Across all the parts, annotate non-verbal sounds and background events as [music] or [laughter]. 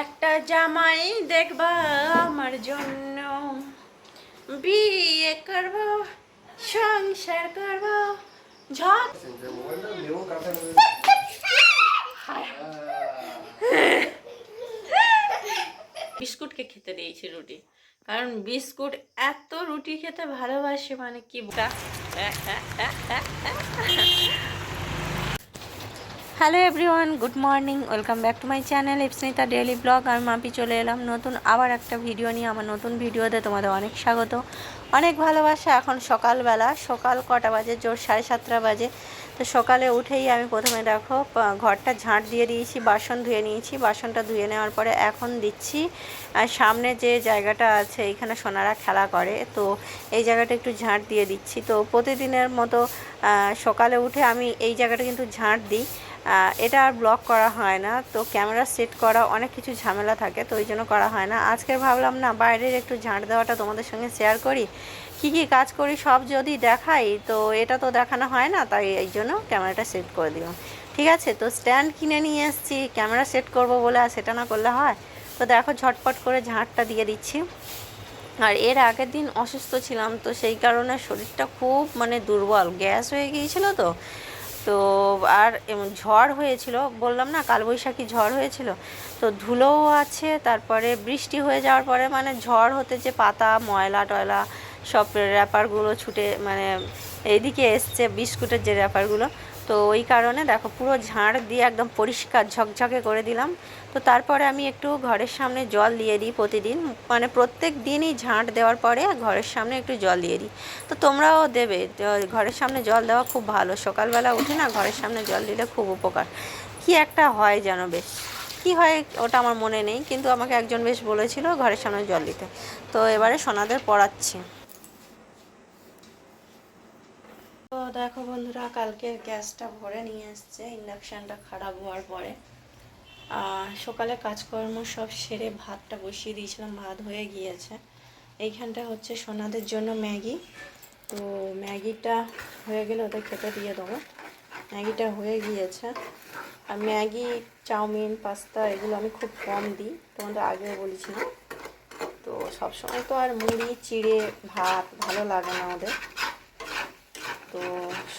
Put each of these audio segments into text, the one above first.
একটা জামাই দেখবা আমার জন্য। বিয়ে করব, সংসার করব ঝক বিস্কুটকে খেতে দিয়েছি রুটি, কারণ বিস্কুট এত রুটি খেতে ভালোবাসে মানে কি hello everyone good morning welcome back to my channel Ipsnita daily blog আমি মাপি চলে এলাম নতুন আবার একটা ভিডিও নিয়ে, আমার নতুন ভিডিওতে তোমাদের অনেক স্বাগত, অনেক ভালোবাসা, এখন সকালবেলা, সকাল কটা বাজে? জোর সাড়ে সাতটা বাজে, তো সকালে উঠেই আমি প্রথমে দেখো ঘরটা ঝাঁট দিয়ে দিয়েছি, বাসন ধুয়ে নিয়েছি, বাসনটা ধুয়ে নেওয়ার পরে এখন দিচ্ছি সামনে যে জায়গাটা আছে এইখানে সোনারা খেলা করে, তো এই জায়গাটা একটু ঝাঁট দিয়ে দিচ্ছি, তো প্রতিদিনের মতো সকালে উঠে আমি এই জায়গাটা কিন্তু ঝাঁট দিই এটা আর ব্লক করা হয় না। তো ক্যামেরা সেট করা, অনেক কিছু ঝামেলা থাকে, তো ওই জন্য করা হয় না। আজকের ভাবলাম, না, বাইরের একটু ঝাঁট দেওয়াটা তোমাদের সঙ্গে শেয়ার করি। কি কি কাজ করি, সব যদি দেখাই, তো এটা তো দেখানো হয় না, তাই এই জন্য ক্যামেরাটা সেট করে দিলাম। ঠিক আছে, তো স্ট্যান্ড কিনে নিয়ে এসেছি ক্যামেরা সেট করব বলে আর সেটা না করলে হয়? তো দেখো, ঝটপট করে ঝাঁটটা দিয়ে দিচ্ছি। আর এর আগের দিন অসুস্থ ছিলাম, তো সেই কারণে শরীরটা খুব মানে দুর্বল। গ্যাস হয়ে গিয়েছিল তো তো আর ঝড় হয়েছিল, বললাম না কালবৈশাখী ঝড় হয়েছিল, তো ধুলোও আছে, তারপরে বৃষ্টি হয়ে যাওয়ার পরে মানে ঝড় হতে যে পাতা, ময়লা টয়লা সব র্যাপারগুলো ছুটে মানে এইদিকে এসছে, বিস্কুটের যে র্যাপারগুলো তো ওই কারণে দেখো পুরো ঝাড় দিয়ে একদম পরিষ্কার ঝকঝকে করে দিলাম। তো তারপরে আমি একটু ঘরের সামনে জল দিয়ে দিই প্রতিদিন। মানে প্রত্যেক দিনই ঝাঁট দেওয়ার পরে ঘরের সামনে একটু জল দিয়ে দিই। তো তোমরাও দেবে ঘরের সামনে জল দেওয়া খুব ভালো। সকালবেলা উঠে না ঘরের সামনে জল দিলে খুব উপকার। কি একটা হয় যেন বেশ। কি হয় ওটা আমার মনে নেই, কিন্তু আমাকে একজন বেশ বলেছিল ঘরের সামনে জল দিতে। তো এবারে সোনাদের পড়াচ্ছি। তো দেখো বন্ধুরা, কালকে গ্যাসটা ভরে নিয়ে এসছে, ইন্ডাকশানটা খারাপ হওয়ার পরে। সকালে কাজকর্ম সব সেরে ভাতটা বসিয়ে দিয়েছিলাম, ভাত হয়ে গিয়েছে। এইখানটা হচ্ছে সোনাদের জন্য ম্যাগি। তো ম্যাগিটা হয়ে গেলে ওদের খেতে দিয়ে দেবো। ম্যাগিটা হয়ে গিয়েছে। আর ম্যাগি, চাউমিন, পাস্তা এগুলো আমি খুব কম দিই, তোমাদের আগেও বলেছিলাম। তো সবসময় তো আর মুড়ি, চিড়ে, ভাত ভালো লাগে না আমাদের তো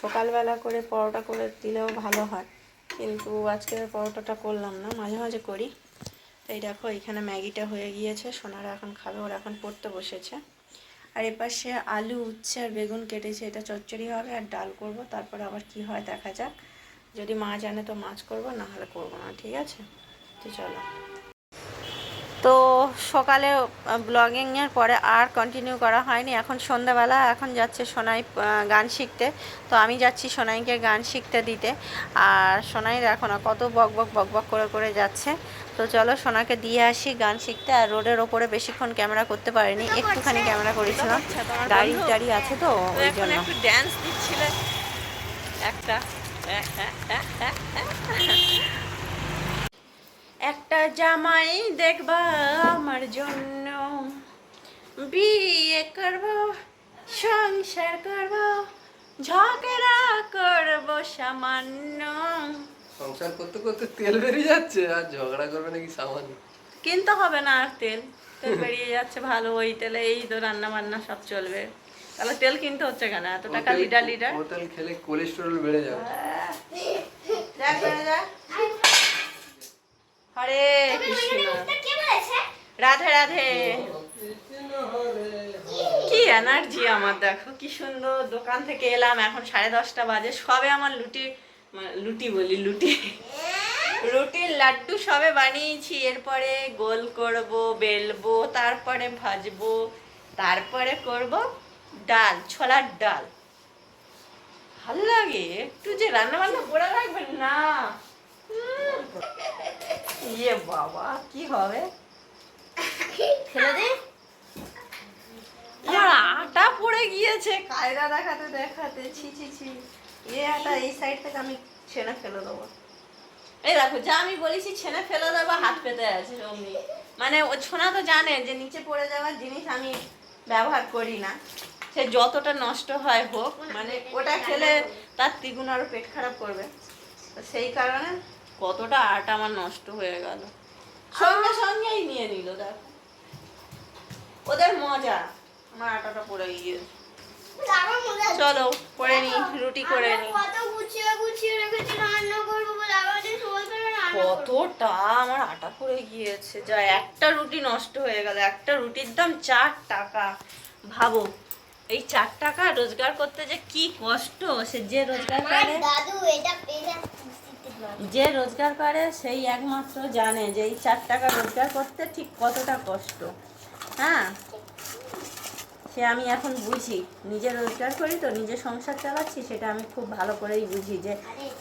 সকালবেলা করে পরোটা করে দিলেও ভালো হয়। কিন্তু আজকে পরোটাটা করলাম না, মাঝে মাঝে করি। তো এই দেখো, এখানে ম্যাগিটা হয়ে গিয়েছে, সোনারা এখন খাবে, ওরা এখন পড়তে বসেছে। আর এপাশে আলু, উচ্ছে আর বেগুন কেটেছে, এটা চচ্চড়ি হবে আর ডাল করব, তারপর আবার কি হয় দেখা যাক। যদি মাছ আনে তো মাছ করব না হলে করব না, ঠিক আছে? তো চলো। তো সকালে ব্লগিংয়ের পরে আর কন্টিনিউ করা হয়নি। এখন সন্ধ্যাবেলা এখন যাচ্ছে সোনাই গান শিখতে। তো আমি যাচ্ছি সোনাইকে গান শিখতে দিতে। আর সোনাই দেখো না কত বক বক বক বক করে করে যাচ্ছে। তো চলো সোনাকে দিয়ে আসি গান শিখতে। আর রোডের ওপরে বেশিক্ষণ ক্যামেরা করতে পারিনি একটুখানি ক্যামেরা করেছিলাম। গাড়ি টাড়ি আছে তো ওই জন্য। একটু ড্যান্স দিচ্ছিলে। একটা জামাই দেখবা আমার জন্য। বিয়ে করব সংসার করব ঝগড়া করব সামান্য। সংসার করতে করতে তেল বেরিয়ে যাচ্ছে আর ঝগড়া করবে নাকি সামান্য? কিনতে হবে না আর তেল। তেল বেরিয়ে যাচ্ছে ভালো ওই তেলে এই তো রান্না বান্না সব চলবে। তাহলে তেল কিনতে হচ্ছে কেন? এত টাকা লিটার লিটার তেল খেলে কোলেস্টেরল বেড়ে যাবে। দেখ বেড়ে যা। হরে কৃষ্ণ। রাধে রাধে। কি এনার্জি আমার দেখো কি সুন্দর। দোকান থেকে এলাম এখন সাড়ে দশটা বাজে। সবে আমার লুটি লুটি বলি লুটি। রুটির লাড্ডু সবে বানিয়েছি। এরপরে গোল করব বেলবো তারপরে ভাজবো তারপরে করব ডাল ছোলার ডাল। ভালো লাগে একটু যে রান্না বান্না করে রাখবেন না। বাবা কি হবে? ফেলে দে আমার আটা পড়ে গিয়েছে কায়দা দেখাতে দেখাতে ছি ছি ছি। এ আটা এই সাইড থেকে আমি ছেনে ফেলে দেবো। এই দেখো যা আমি বলেছি ছেনে ফেলে দেবো হাত পেতে আছে অমনি। মানে ও ছোনা তো জানে যে নিচে পড়ে যাওয়ার জিনিস আমি ব্যবহার করি না। সে যতটা নষ্ট হয় হোক মানে ওটা খেলে তার দ্বিগুণ আরও পেট খারাপ করবে। তো সেই কারণে কতটা আটা আমার নষ্ট হয়ে গেল। সঙ্গে সঙ্গেই নিয়ে নিল দেখ। ওদের মজা আমার আটাটা পড়ে গিয়ে। চলো করে নি রুটি করে নি। কতটা আমার আটা পড়ে গিয়েছে। যা একটা রুটি নষ্ট হয়ে গেল। একটা রুটির দাম চার টাকা। ভাবো এই চার টাকা রোজগার করতে যে কি কষ্ট সে যে রোজগার করে। দাদু এটা পেয়ে যে রোজগার করে সেই একমাত্র জানে যে এই চার টাকা রোজগার করতে ঠিক কতটা কষ্ট। হ্যাঁ? সে আমি এখন বুঝি। নিজে রোজগার করি তো, নিজে সংসার চালাচ্ছি, সেটা আমি খুব ভালো করেই বুঝি যে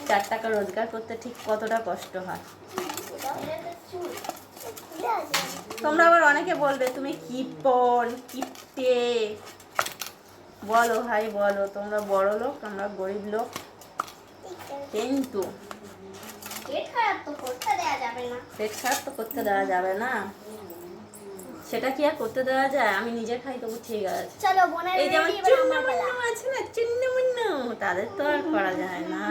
চার টাকা রোজগার করতে ঠিক কতটা কষ্ট হয়। তোমরা আবার অনেকে বলবে, তুমি কিপন কিপটে বলো ভাই, বলো। তোমরা বড় লোক আমরা গরিব লোক। কিন্তু পেট খারাপ তো করতে দেওয়া যাবে না। পেট খারাপ তো করতে দেওয়া যাবে না। সেটা কি আর করতে দেওয়া যায়? আমি নিজে খাই তবু ঠিক আছে। চলো বোনের এই যেমন। আছে না? চিন্নমুন্নু তাদের তো আর করা যায় না।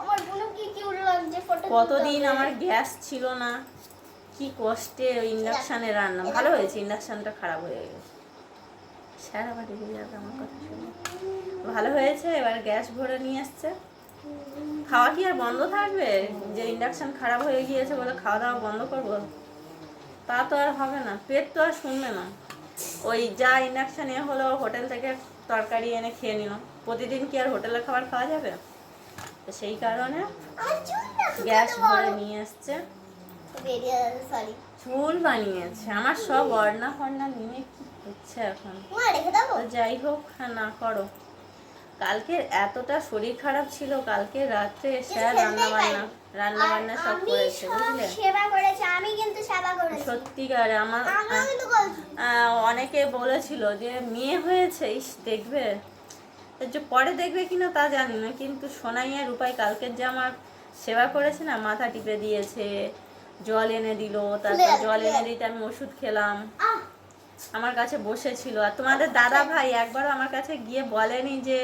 আমার বোনও কি কিউট লাগছে ফটো কতদিন আমার গ্যাস ছিল না। কি কষ্টে ওই ইন্ডাকশানে রান্না। ভালো হয়েছে ইন্ডাকশানটা খারাপ হয়ে গেছে। সারা বাড়ি হয়ে যাবে আমার কথা শুনে। ভালো হয়েছে এবার গ্যাস ভরে নিয়ে এসছে খাওয়া কি আর বন্ধ থাকবে? যে ইন্ডাকশন খারাপ হয়ে গিয়েছে বলে খাওয়া দাওয়া বন্ধ করব? তা তো আর হবে না। পেট তো আর শুনবে না। ওই যা ইন্ডাকশন এ হলো হোটেল থেকে তরকারি এনে খেয়ে নিলাম প্রতিদিন কি আর হোটেলের খাবার খাওয়া যাবে? তো সেই কারণে গ্যাস ভরে নিয়ে এসছে। চুল বানিয়েছে। আমার সব অর্ণা ফর্ণা নিয়ে কি হচ্ছে এখন? যাই হোক হ্যাঁ না করো। কালকে এতটা শরীর খারাপ ছিল কালকে রাত্রে স্যার রান্না বান্না রান্না বান্না সব করেছে বুঝলে? সেবা করেছি আমি কিন্তু সেবা করেছি। সত্যিকারে আমার অনেকে বলেছিল যে মেয়ে হয়েছে ইস দেখবে। যে পরে দেখবে কিনা তা জানি না কিন্তু সোনাইয়ের উপায় কালকের যে আমার সেবা করেছে না মাথা টিপে দিয়েছে জল এনে দিল তারপর জল এনে দিতে আমি ওষুধ খেলাম। আমার কাছে বসেছিল। আর তোমাদের দাদা ভাই একবার আমার কাছে গিয়ে বলেনি যে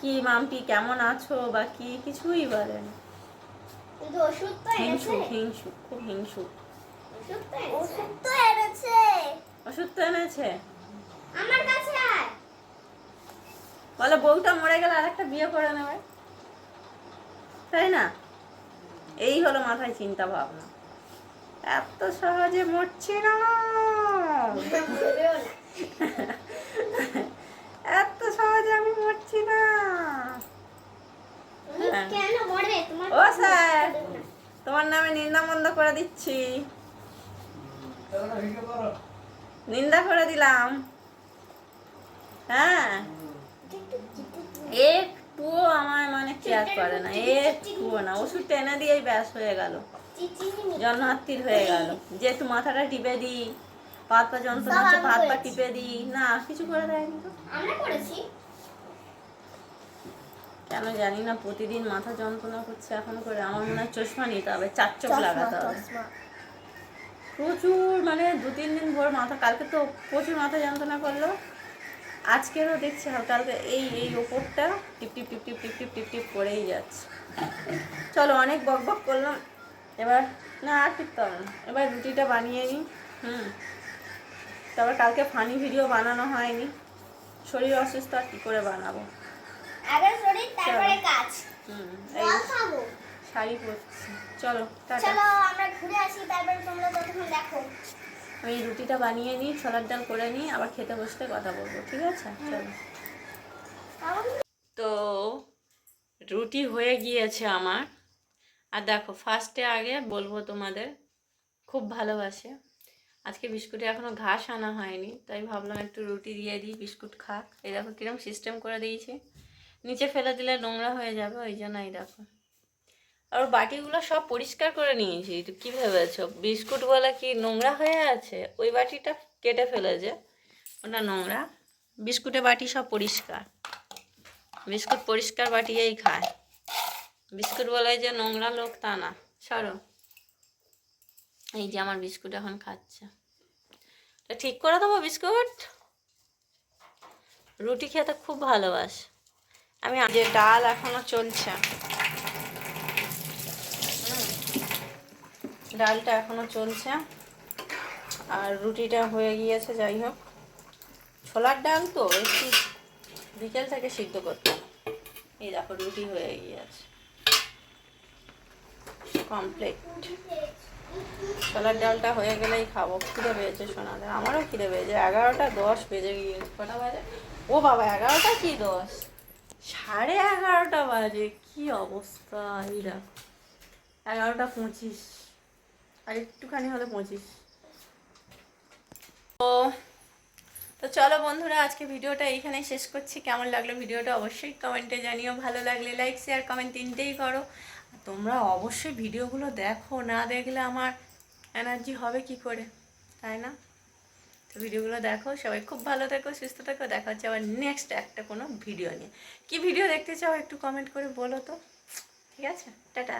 কি মাম্পি কেমন আছো বা কি কিছুই হিংসু হিংসু খুব ওষুধ তো এনেছে। আমার কাছে বলে বউটা মরে গেলে আরেকটা বিয়ে করে নেবে। তাই না? এই হলো মাথায় চিন্তা ভাবনা। এত সহজে মরছি না [laughs] বলবেও না এত সহজে আমি মরছি না তুমি হ্যাঁ। কেন মরবে তোমার ও স্যার তোমার নামে নিন্দা মন্দ করে দিচ্ছি। নিন্দা করে দিলাম। হ্যাঁ। একটুও আমার মানে কেয়ার করে না একটুও না। ওষুধ টেনে দিয়েই ব্যাস হয়ে গেল। জন্মাত্মীর হয়ে গেল। যে একটু মাথাটা টিপে দিই পা পা যন্ত্রণা হচ্ছে আমি পা পা টিপে দিই। না কিছু করে দেয়নি তো। আমরা করেছি। কেন জানি না প্রতিদিন মাথা যন্ত্রণা করছে এখন করে। আমার মনে হয় চশমা নিতে হবে চার চোখ লাগাতে হবে। প্রচুর মানে দু তিন দিন ভোর মাথা কালকে তো প্রচুর মাথা যন্ত্রণা করল। আজকেরও দেখছি হালকা এই এই ওপরটা টিপ টিপ টিপ টিপ টিপ টিপ টিপ টিপ করেই যাচ্ছে। চলো অনেক বক বক করলাম। এবার না আর হবে এবার রুটিটা বানিয়ে নিই। হুম। তারপর কালকে ফানি ভিডিও বানানো হয়নি। শরীর অসুস্থ আর কী করে বানাবো? আগে শরীর তারপরে কাজ জল খাব। শাড়ি পরছি। চলো চলো আমরা ঘুরে আসি তারপরে তোমরা ততক্ষণ দেখো। আমি রুটিটা বানিয়ে নিই ছোলার ডাল করে নিই আবার খেতে বসতে কথা বলব ঠিক আছে? চলো। তো রুটি হয়ে গিয়েছে আমার। আর দেখো ফার্স্টে আগে বলব তোমাদের খুব ভালোবাসে। আজকে বিস্কুটে এখনও ঘাস আনা হয়নি তাই ভাবলাম একটু রুটি দিয়ে দিই বিস্কুট খাক। এই দেখো কিরম সিস্টেম করে দিয়েছি। নিচে ফেলে দিলে নোংরা হয়ে যাবে, ওই জন্য এই দেখো। আর বাটিগুলো সব পরিষ্কার করে নিয়েছি কী ভেবেছো? বিস্কুট বলে কি নোংরা হয়ে আছে? ওই বাটিটা কেটে ফেলেছে, ওটা নোংরা। বিস্কুটের বাটি সব পরিষ্কার। বিস্কুট পরিষ্কার বাটিয়েই খায়। বিস্কুট বলে যে নোংরা লোক তা না। সরো। এই যে আমার বিস্কুট এখন খাচ্ছে। ঠিক করে দেবো বিস্কুট? রুটি খেতে খুব ভালোবাসে। আমি যে ডাল এখনও চলছে। ডালটা এখনও চলছে। আর রুটিটা হয়ে গিয়েছে, যাই হোক। ছোলার ডাল তো একটু বিকেল থেকে সিদ্ধ করতে এই দেখো, রুটি হয়ে গিয়েছে। কমপ্লিট। ছোলার ডালটা হয়ে গেলেই খাব। খিদে পেয়েছে সোনাদের। আমারও খিদে পেয়েছে। এগারোটা দশ বেজে গিয়েছে। কটা বাজে? ও বাবা, এগারোটা কি দশ? সাড়ে এগারোটা বাজে, কি অবস্থা, এই এগারোটা পঁচিশ, আর একটুখানি হলে পঁচিশ। তো তো চলো বন্ধুরা, আজকে ভিডিওটা এইখানেই শেষ করছি। কেমন লাগল ভিডিওটা অবশ্যই কমেন্টে জানিও। ভালো লাগলে লাইক শেয়ার কমেন্ট তিনটেই করো। তোমরা অবশ্যই ভিডিওগুলো দেখো, না দেখলে আমার এনার্জি হবে কি করে, তাই না? তো ভিডিওগুলো দেখো, সবাই খুব ভালো থেকো, সুস্থ থাকো। দেখা হচ্ছে আবার নেক্সট একটা কোনো ভিডিও নিয়ে। কি ভিডিও দেখতে চাও একটু কমেন্ট করে বলো তো। ঠিক আছে? টাটা।